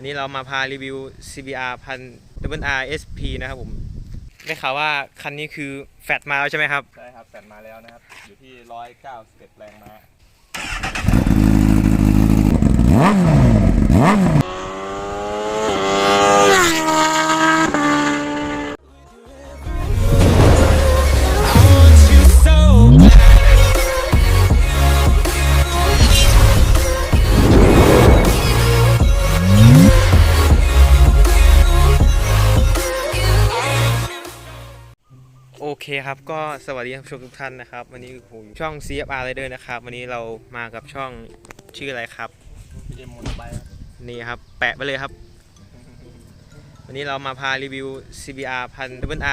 วันนี้เรามาพารีวิว CBR พัน R SP นะครับผม ได้ข่าวว่าคันนี้คือแฟตมาแล้วใช่ไหมครับ ใช่ครับแฟตมาแล้วนะครับ อยู่ที่191แรงม้า ครับก็สวัสดีท่านผู้ชมทุกท่านนะครับ วันนี้ผมช่อง CFR Rider นะครับ วันนี้เรามากับช่องชื่ออะไรครับพีเอ็มมอเตอร์ไบค์ครับนี่ครับ แปะไปเลยครับ วันนี้เรามาพารีวิว CBR พัน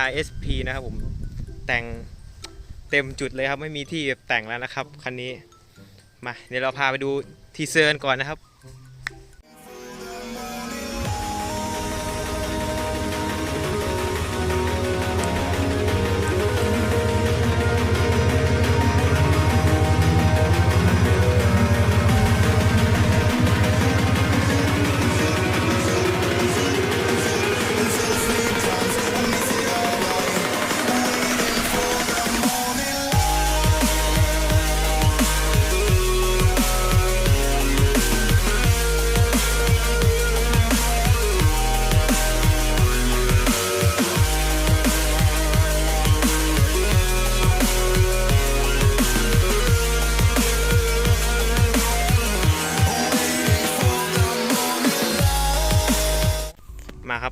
R SP นะครับผมแต่งเต็มจุดเลยครับ ไม่มีที่แต่งแล้วนะครับ คันนี้ มา เดี๋ยวเราพาไปดูทีเซอร์กันก่อนนะครับ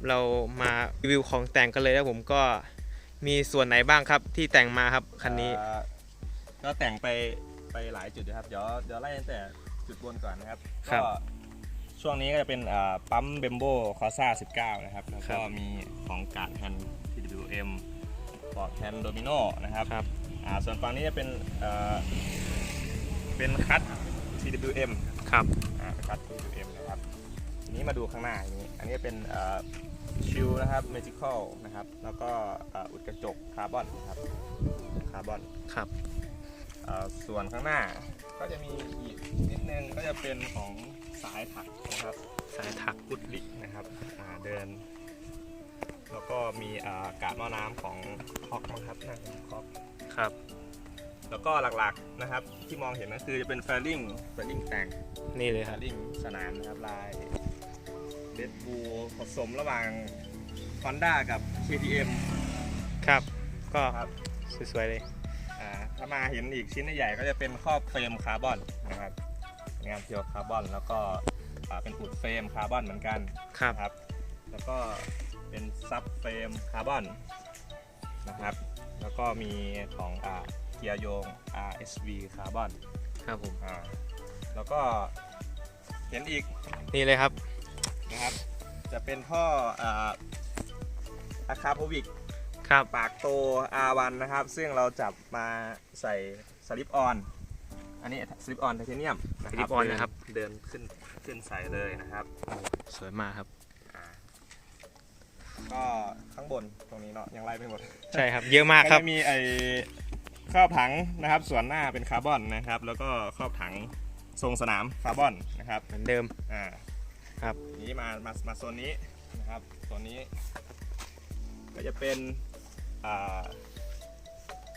เรามารีวิวของแต่งกันเลยแล้วผมก็มีส่วนไหนบ้างครับที่แต่งมาครับคันนี้อ่าก็แต่งไปไปหลายจุดนะครับเดี๋ยวเดี๋ยวไล่ตั้งแต่จุดบนก่อนนะครับครับก็ช่วงนี้ก็จะเป็นอ่าปั๊มเบมโบคอซ่า19 นะครับ แล้วครัก็บมีของการแฮน TWM ปอร์ตแฮนโดมิโนนะครับครับ อ่าส่วนฝั่งนี้จะเป็นเอ่อเป็นคัต TWM ครับ อ่าเป็นคัต TWM นะครับทีนี้มาดูข้างหน้าอย่างนี้อันนี้เป็น ชิลนะครับ Magical นะครับ แล้วก็อ่าอุดกระจกคาร์บอนนะครับคาร์บอนครับอ่าส่วนข้างหน้าก็จะมีอีกนิดนึงก็จะเป็นของสายถักนะครับ สายถักกุดลิกนะครับอ่าเดิน แล้วก็มีอ่ากาดหม้อน้ำของคอกนะครับนั่นเป็นคอกครับ แล้วก็หลักๆนะครับที่มองเห็นก็คือจะเป็นแฟลิงแฟลิงแต่งนี่เลยแฟครับลิงสนามนะครับลาย เ e ดบูผสมระหว่าง Honda กับ KTM ครับ ก็ครับสวยๆเลย อ่าถ้ามาเห็นอีกชิ้นใหญ่ๆก็จะเป็นครอบเฟรมคาร์บอนนะครับ งานเกี่ยวกับคาร์บอนแล้วก็อ่าเป็นอุดเฟรมคาร์บอนเหมือนกันครับ นะครับ แล้วก็เป็นซับเฟรมคาร์บอนนะครับ แล้วก็มีของอ่าเกียร์โยง RSV คาร์บอนครับผม อ่าแล้วก็เห็นอีก นี่เลยครับ นะครับ จะเป็นท่ออ่าอะคาโพวิกครับปากโต R1 นะครับ ซึ่งเราจับมาใส่สลิปออน อันนี้สลิปออนไทเทเนียมนะสลิปออนนะครับ เดินขึ้นขึ้นใส่เลยนะครับ สวยมากครับอ่าก็ข้างบนตรงนี้เนาะยังไล่ไม่หมด ใช่ครับ เยอะมากครับก็จะมีไอ้ครอบถังนะครับ ส่วนหน้าเป็นคาร์บอนนะครับ แล้วก็ครอบถังทรงสนามคาร์บอนนะครับ เหมือนเดิม อ่า ครับ นี้มามามาโซนนี้นะครับโซนนี้ ก็จะเป็นอ่า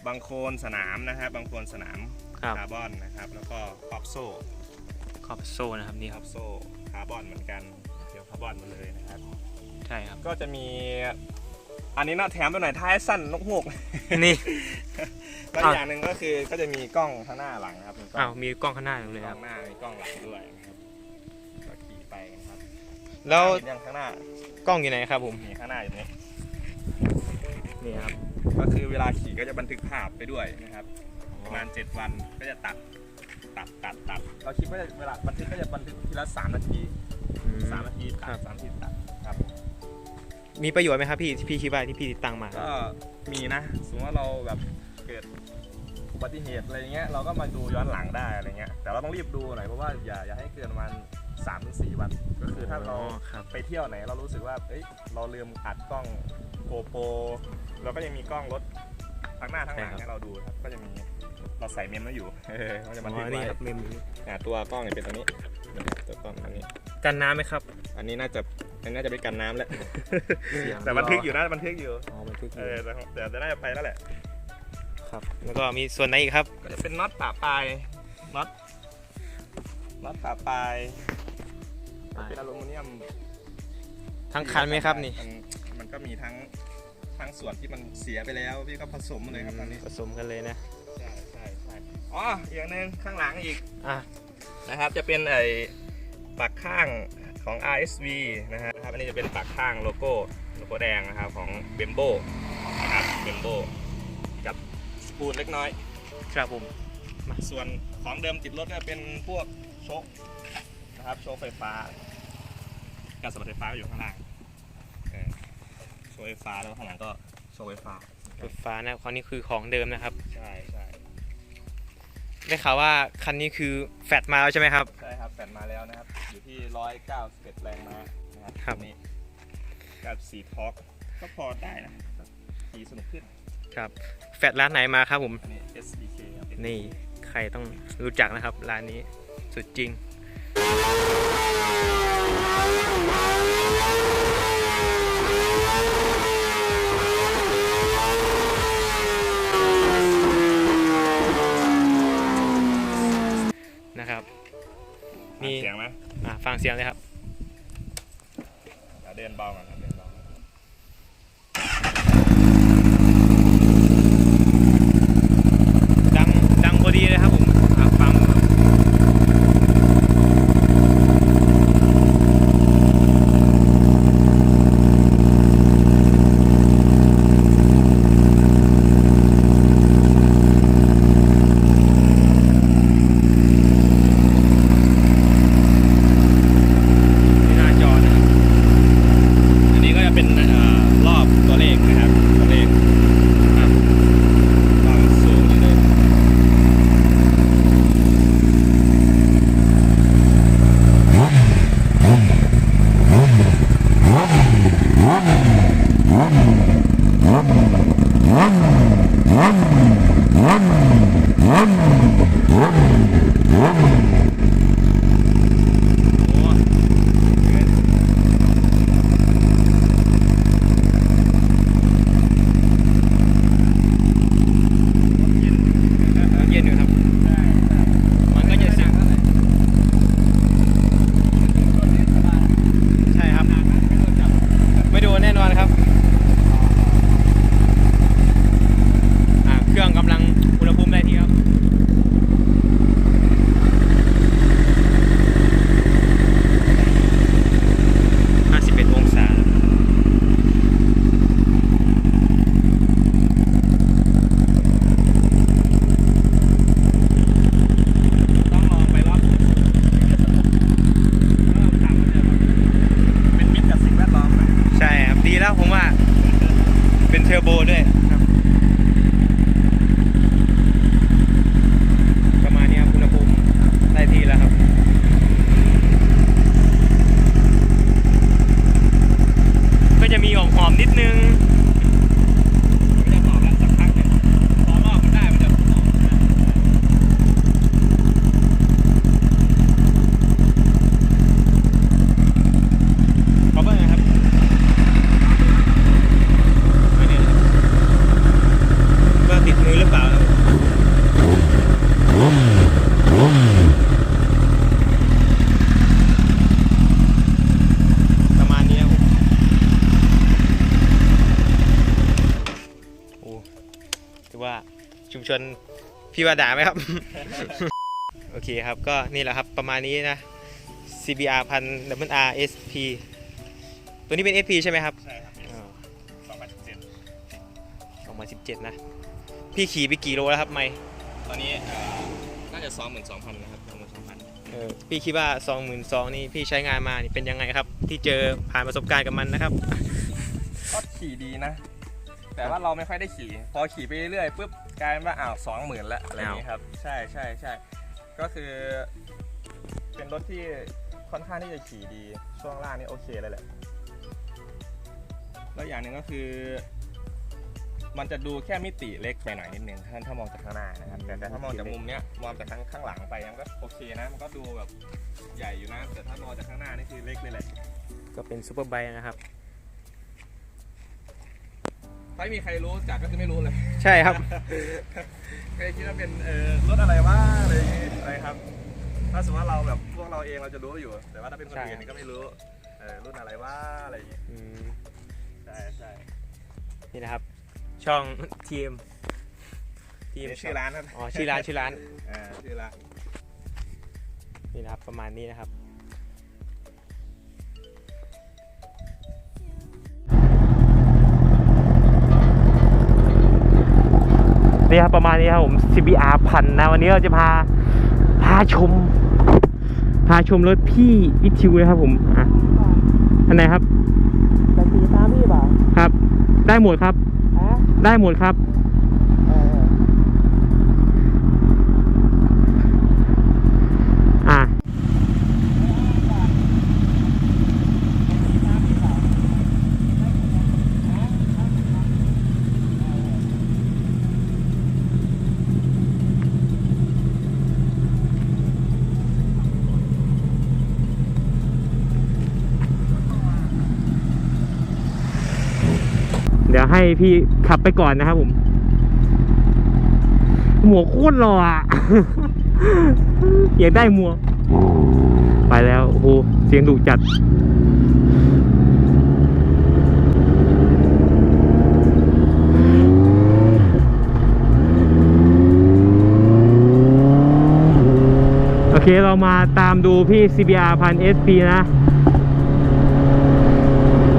บางโคลนสนามนะครับบางโคลนสนามครับ คาร์บอนนะครับ แล้วก็ขอบโซ่ขอบโซ่นะครับนี่ขคอรับบโซ่คาร์บอนเหมือนกันเกี่ยวคาร์บอนหมาเลยนะครับ ใช่ครับ ก็จะมีอันนี้เนาะแถมไปหน่อยท้ายสั้นนกฮูก นี่ แล้วอีกอย่างหนึ่งก็คือก็จะมีกล้องข้างหน้าหลังนะครับมีกล้อ้าอวงมีกล้องข้างหน้าอยู่เลยกคล้รัอบงหน้ามีกล้องหลังด้วย แล้วยังข้างหน้ากล้องอยู่ไหนครับผมนี่ข้างหน้าอยู่นี่นี่ครับก็คือเวลาขี่ก็จะบันทึกภาพไปด้วยนะครับประมาณ7วันก็จะตัดตัดตัดตัดเราคิดว่าเวลาบันทึกก็จะบันทึกทีละ3นาที3นาทีตัด3นาทีตัดครับมีประโยชน์ไหมครับพี่ที่พี่คิดว่าที่พี่ติดตั้งมาก็มีนะสมมติว่าเราแบบเกิดอุบัติเหตุอะไรเงี้ยเราก็มาดูย้อนหลังได้อะไรเงี้ยแต่เราต้องรีบดูหน่อยเพราะว่าอย่าอย่าให้เกินมัน 3ามถึงสี่วัน ก็คือถ้าเรารไปเที่ยวไหนเรารู้สึกว่าเอ้ยเราลืมอัดกล้องโกโปรเราก็ยังมีกล้องรถทั้งหน้าทั้งหลังให้เราดูครับ ก็จะมีเราใส่เมมแล้อยู่เอาจะบันทึกไว้เมมนี้ตัวกล้องเนี่ยเป็นตัวนี้ตัวกล้องตัวนี้ กันน้ำไหมครับอันนี้น่าจะอันนี้น่าจะเป็นกันน้ำแหละแต่บันทึกอยู่นะบันทึกอยู่อ๋อบันทึกอยู่แต่แต่แต่น่าจะไปแล้วแหละ ครับ แล้วก็มีส่วนไหนอีกครับ ก็จะเป็นน็อตป่าปลายน็อตน็อตป่าปลาย อลูมิเนียมทั้งคันไหมครับนี่ มันมันก็มีทั้งทั้งส่วนที่มันเสียไปแล้วพี่ก็ผสมเลยครับตอนนี้ผสมกันเลยนะ ใช่ใช่ใช่อ๋ออีกอย่างหนึ่งข้างหลังอีกอะนะครับจะเป็นไอ้ปากข้างของ RSV นะฮะครับอันนี้จะเป็นปากข้างโลโก้โลโก้แดงนะครับของ b e m b o นะครับ b e m b o กับสปูนเล็กน้อย ครับผม ส่วนของเดิมติดรถก็เป็นพวกโชค นะครับ โชคไฟฟ้า การสมรรถไฟฟ้าอยู่ข้างล่างเออโชคไฟฟ้าแล้วข้างหลังก็โชคไฟฟ้าไฟฟ้านะคราวนี้คือของเดิมนะครับ ใช่ใช่ได้ข่าวว่าคันนี้คือแฟตมาแล้วใช่ไหมครับ ใช่ครับแฟนมาแล้วนะครับ อยู่ที่191แรงม้านะครับครับ ตัวนี้กับสีทอร์กก็พอได้นะขี่สนุกขึ้น ครับ แฟตร้านไหนมาครับผม อันนี้ SDK ครับ นี่ใครต้องรู้จักนะครับ ร้านนี้สุดจริง นะครับมีเสียงไหมอะฟังเสียงเลยครับเดี๋ยวเดินเบาก่อนครับ เป็นเทอร์โบด้วยครับ ประมาณนี้ครับอุณหภูมิได้ที่แล้วครับ ก็จะมีหอมๆนิดนึง ไม่ได้ตอบแล้วสักพักหนึ่งพอรอบมันได้มันจะตอบนะ ขอเบอร์หนะครับไม่เนี่ยเบอร์ติดมือหรือเปล่าครับประมาณนี้ครับผมโอ้ถือว่า ชุมชนพี่ว่าด่าไหมครับ โอเคครับก็นี่แหละครับประมาณนี้นะ CBR พัน W R S P ตัวนี้เป็น SP ใช่ไหมครับใช่ครับสองพันสิบเจ็ด2017 นะ พี่ขี่ไปกี่โลแล้วครับไม่ตอนนี้เอ่อน่าจะสองหมื่นสองพันนะครับสองหมื่นสองพันเออพี่คิดว่า 22,000นี่พี่ใช้งานมานี่เป็นยังไงครับ ที่เจอผ่านประสบการณ์กับมันนะครับก็ขี่ดีนะ แต่ว่าเราไม่ค่อยได้ขี่ พอขี่ไปเรื่อยๆปุ๊บ กลายเป็นว่าอ้าวสองหมื่นแล้วอะไรอย่างนี้ครับ ใช่ใช่ใช่ก็คือ เป็นรถที่ค่อนข้างที่จะขี่ดีช่วงล่างนี่โอเคเลยแหละ แล้วอย่างหนึ่งก็คือ มันจะดูแค่มิติเล็กไปหน่อยนิดนึงถ้าถ้ามองจากข้างหน้านะครับแต่แต่ถ้ามองจากมุมเนี้ยมองจากข้างข้างหลังไปมันก็โอเคนะมันก็ดูแบบใหญ่อยู่นะแต่ถ้ามองจากข้างหน้านี่คือเล็กเลยแหละก็เป็นซูเปอร์ไบค์นะครับ ถ้าไม่มีใครรู้จักก็คือไม่รู้เลย ใช่ครับ ก็คิดว่าเป็นเออรถอะไรวะอะไรอะไรครับ ถ้าสมมติว่าเราแบบพวกเราเองเราจะรู้อยู่ แต่ว่าถ้าเป็นคนอื่นนี่ก็ไม่รู้เออรุ่นอะไรวะอะไรอย่างเงี้ยอืมใช่ใช่นี่นะครับ ช่องทีมทีมนี่ชื่อร้านครับอ๋อชื่อร้านชื่อร้านอ่าชื่อร้าน นี่นะครับประมาณนี้นะครับ นี่ครับประมาณนี้ครับผม CBR พันนะวันนี้เราจะพาพาชม พาชมรถพี่วิทิวนะครับผมอะอันไหนครับแต่สีตามพี่เปล่าครับ ได้หมดครับอะได้หมดครับ เออ อะ เดี๋ยว ให้พี่ขับไปก่อนนะครับผม หมวกโคตรหล่ออะ อยากได้หมวก ไปแล้วโอ้โหเสียงดุจัดโอเค เรามาตามดูพี่ CBR พัน SP นะ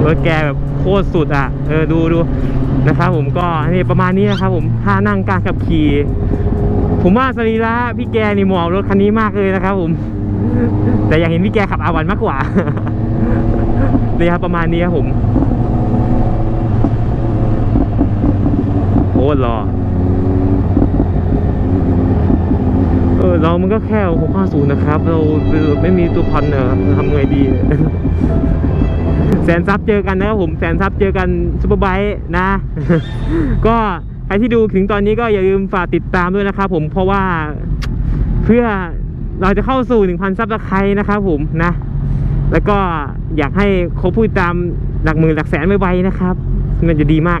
รถแกแบบ โคตรสุดอะเออดูดูนะครับผมก็นี่ประมาณนี้นะครับผมท่านั่งการขับขี่ ผมว่าสรีระพี่แกนี่เหมาะรถคันนี้มากเลยนะครับผม แต่อยากเห็นพี่แกขับอาวันมากกว่านี่ครับประมาณนี้ครับผมโคตรหล่อเออเรามันก็แค่650นะครับ เราไม่มีตัวพันเนอะทำไงดี แสนซับเจอกันนะครับผมแสนซับเจอกันซุปเปอร์ไบค์นะ ก็ใครที่ดูถึงตอนนี้ก็อย่าลืมฝากติดตามด้วยนะครับผมเพราะว่าเพื่อเราจะเข้าสู่ 1,000 ซับสไครต์นะครับผมนะ แล้วก็อยากให้เขาพูดตามหลักหมื่นหลักแสนไวๆนะครับ มันจะดีมาก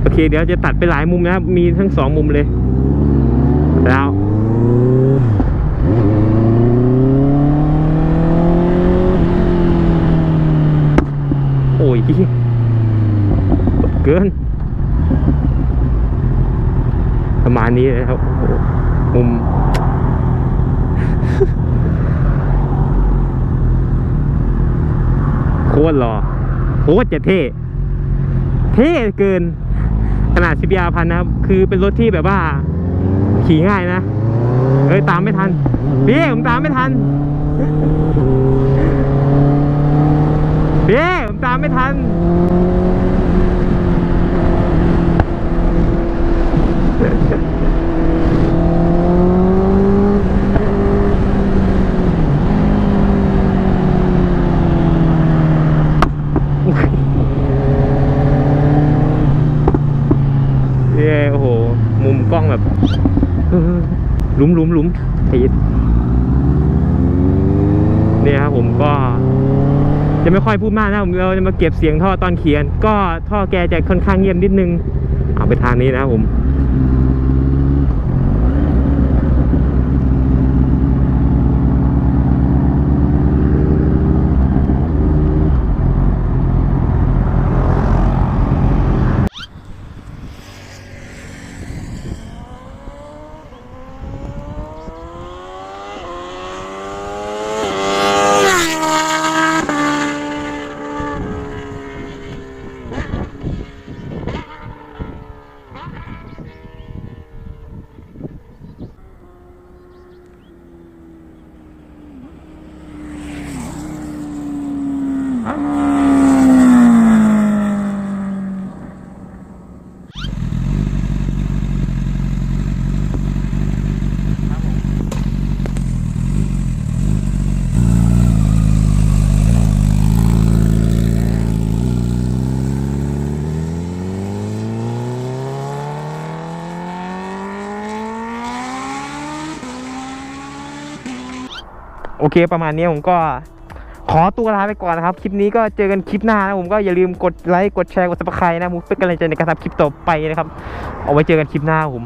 โอเค เดี๋ยวจะตัดไปหลายมุมนะครับ มีทั้งสองมุมเลย แล้ว โอ้ย เกิน ประมาณนี้เลยครับมุมโคตรหล่อโคตรจะเท่ เท่เกิน ขนาด CBR พันนะครับ คือเป็นรถที่แบบว่า ขี่ง่ายนะเฮ้ยตามไม่ทันพี่ผมตามไม่ทันพี่ ตามไม่ทันเย้โอ้โห มุมกล้องแบบหลุมหลุมหลุมติดเนี่ยครับผมก็ จะไม่ ค่อยพูดมากนะผมเราจะมาเก็บเสียงท่อตอนเขียน ก็ท่อแกจะค่อนข้างเงียบนิดนึง เอาไปทางนี้นะผม เคประมาณนี้ผมก็ขอตัวลาไปก่อนนะครับ คลิปนี้ก็เจอกันคลิปหน้านะผมก็อย่าลืมกดไลค์กดแชร์กดซับสไครต์นะผมเป็นกำลังใจในการทำคลิปต่อไปนะครับ เอาไว้เจอกันคลิปหน้าผม